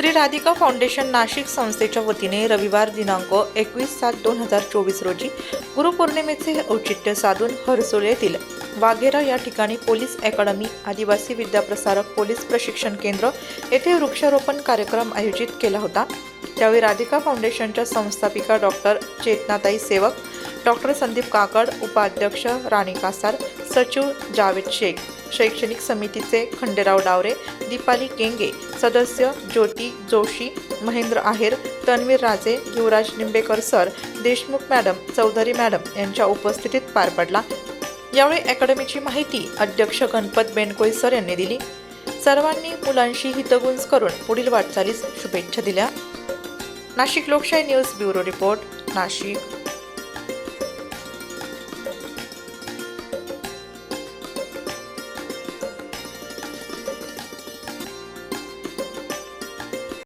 Shri Radhika foundation Nashik संस्थेच्या वतीने रविवार दिनांक एकवीस सात दोन हजार चोवीस रोजी गुरुपौर्णिमेचे औचित्य साधून हरसोल येथील वाघेरा या ठिकाणी पोलीस अकॅडमी आदिवासी विद्याप्रसारक पोलीस प्रशिक्षण केंद्र येथे वृक्षारोपण कार्यक्रम आयोजित केला होता. त्यावेळी राधिका फाउंडेशनच्या संस्थापिका डॉक्टर चेतनाताई सेवक डॉक्टर संदीप काकड उपाध्यक्ष राणी कासार सचिव जावेद शेख शैक्षणिक समितीचे खंडेराव डावरे दीपाली केंगे सदस्य ज्योती Joshi Mahendra Aher Tanveer Raje Yuvraj Nimbekar sir Deshmukh madam Chaudhari madam यांच्या उपस्थितीत पार पडला. यावेळी अकॅडमीची माहिती अध्यक्ष गणपत बेनकोई सर यांनी दिली. सर्वांनी मुलांशी हितगुंज करून पुढील वाटचालीस शुभेच्छा दिल्या. नाशिक लोकशाही न्यूज ब्युरो रिपोर्ट नाशिक.